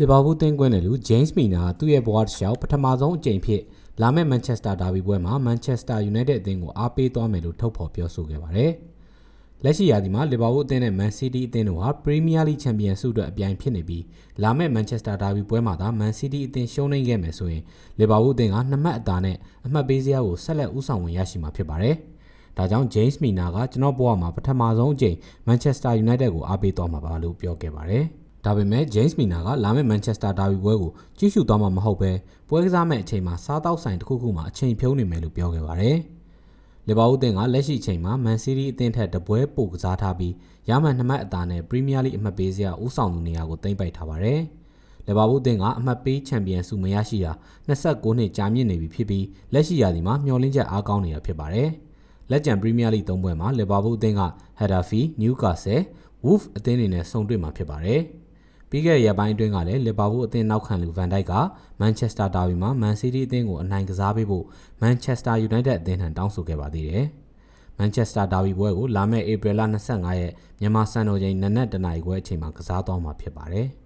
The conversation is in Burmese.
လီဗာပူးသင်းကွင်းနယ်လူဂျိမ်းစ်မီနာသူ့ရဲ့ဘဝတစ်လျှောက်ပထမဆုံးအကြိမ်ဖြစ်လာမယ့်မန်ချက်စတာဒါဘီပွဲမှာမန်ချက်စတာယူနိုက်တက်အသင်းကိုအားပေးသွားမယ်လို့ထုတ်ဖော်ပြောဆိုခဲ့ပါတယ်။လက်ရှိရာသီမှာလီဗာပူးအသင်းနဲ့မန်စီးတီးအသင်းတို့ဟာပရီးမီးယားလိချန်ပီယံဆုအတွက်အပြိုင်ဖြစ်နေပြီးလာမယ့်မန်ချက်စတာဒါဘီပွဲမှာသာမန်စီးတီးအသင်းရှုံးနိမ့်ခဲ့မယ်ဆိုရင်လီဗာပူးအသင်းကနှစ်မှတ်အသာနဲ့အမှတ်ပေးစရာကိုဆက်လက်ဦးဆောင်ဝင်ရရှိမှာဖြစ်ပါတယ်။ဒါကြောင့် James Mina ကကျွန်တော်ဘဝမှာပထမဆုံးအကြိမ် Manchester United ကိုအားပေးသွားမှာပါလို့ပြောခဲ့ပါတယ်။ ဒါပေမဲ့ James Mina ကလာမယ့် Manchester Derby ပွဲကိုကြီးစုသွားမှာမဟုတ်ပဲပွဲကစားမဲ့အချိန်မှာစားတောက်ဆိုင်တစ်ခုခုမှာအချိန်ဖြုံးနေမယ်လို့ပြောခဲ့ပါတယ်။လီဗာပူးအသင်းကလက်ရှိအချိန်မှာ Man City အသင်းထက်တပွဲပိုကစားထားပြီးရမှန်နှစ်မှတ်အသာနဲ့ Premier League အမှတ်ပေးစရာဦးဆောင်သူနေရာကိုသိမ်းပိုက်ထားပါတယ်။လီဗာပူးအသင်းကအမှတ်ပေးချန်ပီယံဆုမရရှိတာ26နှစ်ကြာမြင့်နေပြီဖြစ်ပြီးလက်ရှိရာသီမှာမျှော်လင့်ချက်အားကောင်းနေတာဖြစ်ပါတယ်။လက်ကျန်ပရီးမီးယားလိ၃ပွဲမှာလီဗာပူးအသင်းက Huddersfield, Newcastle, Wolves အသင်းတွေနဲ့ဆုံတွေ့မှာဖြစ်ပါတယ်။ ပြီးခဲ့တဲ့ရက်ပိုင်းအတွင်းကလည်းလီဗာပူးအသင်းနောက်ခံလူဗန်ဒိုက်ကမန်ချက်စတာဒါဘီမှာမန်စီးတီးအသင်းကိုအနိုင်ကစားပေးဖို့မန်ချက်စတာယူနိုက်တက်အသင်းထံတောင်းဆိုခဲ့ပါသေးတယ်။မန်ချက်စတာဒါဘီပွဲကိုလာမယ့်ဧပြီလ25ရက်မြန်မာစံတော်ချိန်နနက်တနာရီခွဲအချိန်မှာကစားသွားမှာဖြစ်ပါတယ်။